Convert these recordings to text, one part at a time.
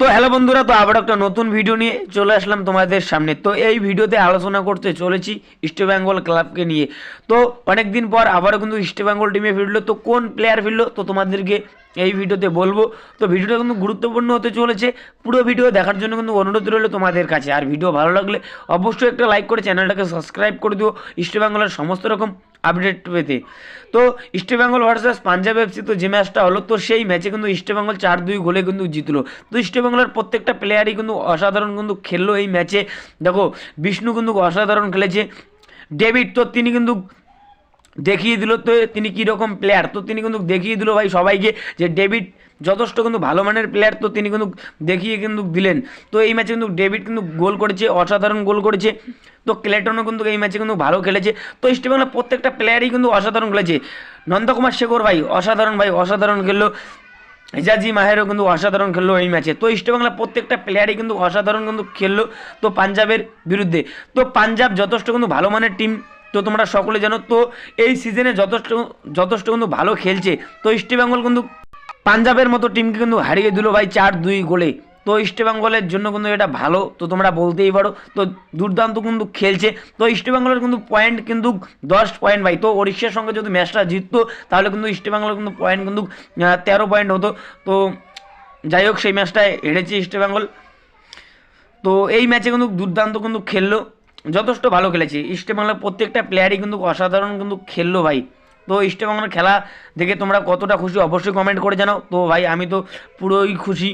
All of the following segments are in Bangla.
তো হ্যালো বন্ধুরা, তো আবার একটা নতুন ভিডিও নিয়ে চলে আসলাম তোমাদের সামনে। তো এই ভিডিওতে আলোচনা করতে চলেছি ইস্ট বেঙ্গল ক্লাবকে নিয়ে। তো অনেক দিন পর আবারও কিন্তু ইস্ট বেঙ্গল টিমে ফিরলো। তো কোন প্লেয়ার ফিরলো? তো তোমাদেরকে এই ভিডিওতে বলব। তো ভিডিওটা কিন্তু গুরুত্বপূর্ণ হতে চলেছে। পুরো ভিডিও দেখার জন্য কিন্তু অনুরোধ রইল তোমাদের কাছে। আর ভিডিও ভালো লাগলে অবশ্যই একটা লাইক করে চ্যানেলটাকে সাবস্ক্রাইব করে দিও। ইস্ট বেঙ্গলের সমস্ত রকম আপডেট পেতে। তো East Bengal versus Punjab FC তো যে ম্যাচটা হলো, তো সেই ম্যাচে কিন্তু ইস্ট বেঙ্গল চার দুই গোলে কিন্তু জিতলো। তো ইস্ট বেঙ্গলের প্রত্যেকটা প্লেয়ারই কিন্তু অসাধারণ কিন্তু খেললো এই ম্যাচে দেখো বিষ্ণু কিন্তু অসাধারণ খেলেছে। ডেভিড তো তিনি কিন্তু দেখিয়ে দিল তো তিনি কীরকম প্লেয়ার তো তিনি কিন্তু দেখিয়ে দিল ভাই সবাইকে যে ডেভিড যথেষ্ট কিন্তু ভালো মানের প্লেয়ার তো তিনি কিন্তু দেখিয়ে কিন্তু দিলেন। তো এই ম্যাচে কিন্তু ডেভিড কিন্তু গোল করেছে, অসাধারণ গোল করেছে। তো ক্লেটনও কিন্তু এই ম্যাচে কিন্তু ভালো খেলেছে। তো ইস্টবেঙ্গলের প্রত্যেকটা প্লেয়ারই কিন্তু অসাধারণ খেলেছে। নন্দকুমার শেখর ভাই অসাধারণ ভাই, অসাধারণ খেললো। হেজাজি মাহেরও কিন্তু অসাধারণ খেললো এই ম্যাচে তো ইস্টবাংলার প্রত্যেকটা প্লেয়ারই কিন্তু অসাধারণ কিন্তু খেললো তো পাঞ্জাবের বিরুদ্ধে। তো পাঞ্জাব যথেষ্ট কিন্তু ভালো মানের টিম তো তোমরা সকলে জানো তো, এই সিজনে যথেষ্ট যথেষ্ট কিন্তু ভালো খেলছে। তো ইস্টবেঙ্গল কিন্তু পাঞ্জাবের মতো টিমকে কিন্তু হারিয়ে দিল ভাই চার দুই গোলে। তো ইস্টবেঙ্গলের জন্য কিন্তু এটা ভালো, তো তোমরা বলতেই পারো। তো দুর্দান্ত কিন্তু খেলছে। তো ইস্টবেঙ্গলের কিন্তু পয়েন্ট কিন্তু দশ পয়েন্ট ভাই। তো ওড়িশার সঙ্গে যদি ম্যাচটা জিততো, তাহলে কিন্তু ইস্টবেঙ্গলের কিন্তু পয়েন্ট কিন্তু তেরো পয়েন্ট হতো। তো যাই হোক, সেই ম্যাচটায় হেরেছে ইস্টবেঙ্গল তো এই ম্যাচে কিন্তু দুর্দান্ত কিন্তু খেললো। যথেষ্ট ভালো খেলেছে। ইস্টবেঙ্গলের প্রত্যেকটা প্লেয়ারই কিন্তু অসাধারণ কিন্তু খেললো ভাই। তো ইস্টবেঙ্গলের খেলা দেখে তোমরা কতটা খুশি অবশ্যই কমেন্ট করে জানাও। তো ভাই, আমি তো পুরোই খুশি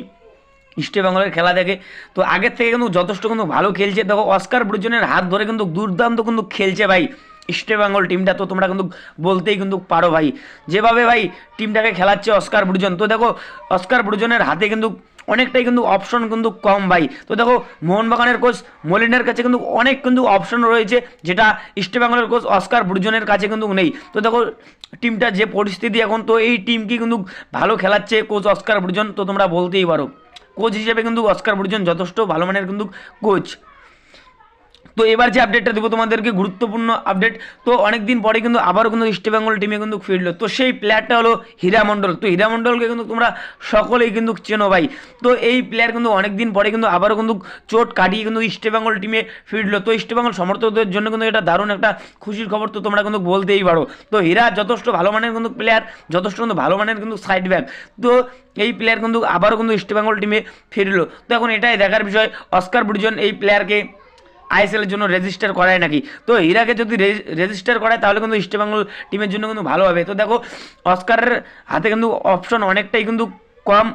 ইস্টবেঙ্গলের খেলা দেখে। তো আগের থেকে কিন্তু যথেষ্ট কিন্তু ভালো খেলছে। দেখো অস্কার ব্রুজনের হাত ধরে কিন্তু দুর্দান্ত কিন্তু খেলছে ভাই ইস্টবেঙ্গল টিমটা তো তোমরা কিন্তু বলতেই কিন্তু পারো ভাই। যেভাবে ভাই টিমটাকে খেলাচ্ছে অস্কার ব্রুজন তো দেখো অস্কার ব্রুজনের হাতে কিন্তু অনেকটাই কিন্তু অপশন কিন্তু কম ভাই। তো দেখো, মোহনবাগানের কোচ মলিনের কাছে কিন্তু অনেক কিন্তু অপশন রয়েছে, যেটা ইস্টবেঙ্গলের কোচ অস্কার বুর্জনের কাছে কিন্তু নেই। তো দেখো টিমটা যে পরিস্থিতি এখন, তো এই টিমকে কিন্তু ভালো খেলাচ্ছে কোচ অস্কার বুর্জন তো তোমরা বলতেই পারো। কোচ হিসেবে কিন্তু অস্কার বুর্জন যথেষ্ট ভালো মানের কিন্তু কোচ তো এবার যে আপডেটটা দেবো, তোমাদেরকে গুরুত্বপূর্ণ আপডেট তো অনেক দিন পরে কিন্তু আবারও কিন্তু ইস্টবেঙ্গল টিমে কিন্তু ফিরলো। তো সেই প্লেয়ারটা হলো হীরা মণ্ডল। তো হীরা মণ্ডলকে কিন্তু তোমরা সকলেই কিন্তু চেনো ভাই। তো এই প্লেয়ার কিন্তু অনেক দিন পরে কিন্তু আবারও কিন্তু চোট কাটিয়ে কিন্তু ইস্টবেঙ্গল টিমে ফিরলো। তো ইস্টবেঙ্গল সমর্থকদের জন্য কিন্তু এটা দারুণ একটা খুশির খবর, তো তোমরা কিন্তু বলতেই পারো। তো হীরা যথেষ্ট ভালো মানের কিন্তু প্লেয়ার যথেষ্ট কিন্তু ভালো মানের কিন্তু সাইড ব্যাক তো এই প্লেয়ার কিন্তু আবারও কিন্তু ইস্টবেঙ্গল টিমে ফিরলো। তো এখন এটাই দেখার বিষয়। অস্কার ব্রুজন এই প্লেয়ারকে আইএসএল এর জন্য রেজিস্টার করায় নাকি? তো ইরাকে যদি রেজিস্টার করায়, তাহলে কিন্তু ইস্টবেঙ্গল টিমের জন্য কিন্তু ভালো হবে। তো দেখো অস্কারের হাতে কিন্তু অপশন অনেকটাই কিন্তু কম।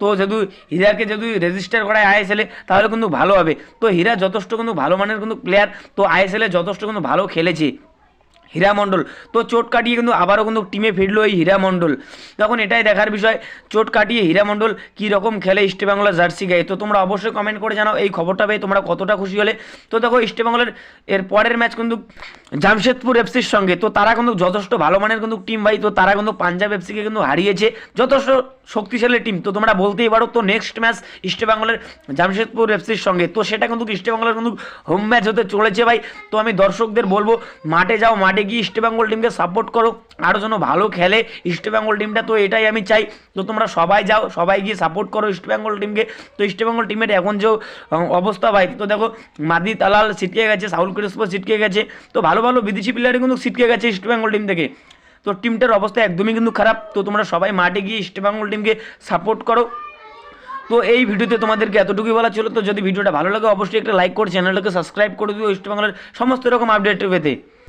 তো যেহেতু হীরাকে যদি রেজিস্টার করায় আইএসএলে তাহলে কিন্তু ভালো হবে। তো হীরা যথেষ্ট কিন্তু ভালো মানের কিন্তু প্লেয়ার তো আইএসএলে যথেষ্ট কিন্তু ভালো খেলেছে। হীরা মণ্ডল তো চোট কাটিয়ে কিন্তু আবারও কিন্তু টিমে ফিরলো এই হীরা মণ্ডল তখন এটাই দেখার বিষয়, চোট কাটিয়ে হীরা মণ্ডল কী রকম খেলে ইস্টবেঙ্গলের জার্সি গায়ে? তো তোমরা অবশ্যই কমেন্ট করে জানাও এই খবরটা পেয়ে তোমরা কতটা খুশি হলে। তো দেখো ইস্টবেঙ্গলের এর পরের ম্যাচ কিন্তু জামশেদপুর এফসির সঙ্গে। তো তারা কিন্তু যথেষ্ট ভালো মানের কিন্তু টিম ভাই। তো তারা কিন্তু পাঞ্জাব এফসিকে কিন্তু হারিয়েছে। যথেষ্ট শক্তিশালী টিম তো তোমরা বলতেই পারো, তো নেক্সট ম্যাচ ইস্টবেঙ্গলের জামশেদপুর এফসির সঙ্গে। তো সেটা কিন্তু ইস্টবেঙ্গলের কিন্তু হোম ম্যাচ হতে চলেছে ভাই। তো আমি দর্শকদের বলব, মাঠে যাও, মাঠে গিয়ে ইস্টবেঙ্গল টিমকে সাপোর্ট করো। আরও যেন ভালো খেলে ইস্টবেঙ্গল টিমটা তো এটাই আমি চাই। তো তোমরা সবাই যাও, সবাই গিয়ে সাপোর্ট করো ইস্টবেঙ্গল টিমকে তো ইস্টবেঙ্গল টিমের এখন যে অবস্থা ভাই, তো দেখো মাদি তালাল ছিটকে গেছে, সাউল ক্রিস্পো ছিটকে গেছে। তো ভালো ভালো বিদেশি প্লেয়ার কিন্তু ছিটকে গেছে ইস্টবেঙ্গল টিম থেকে। তো টিমটার অবস্থা একদমই কিন্তু খারাপ। তো তোমরা সবাই মাঠে গিয়ে ইস্টবেঙ্গল টিমকে সাপোর্ট করো। তো এই ভিডিওতে তোমাদেরকে এতটুকুই বলা ছিল। তো যদি ভিডিওটা ভালো লাগে, অবশ্যই একটা লাইক করে চ্যানেলটাকে সাবস্ক্রাইব করে দিও ইস্টবেঙ্গলের সমস্ত রকম আপডেট পেতে।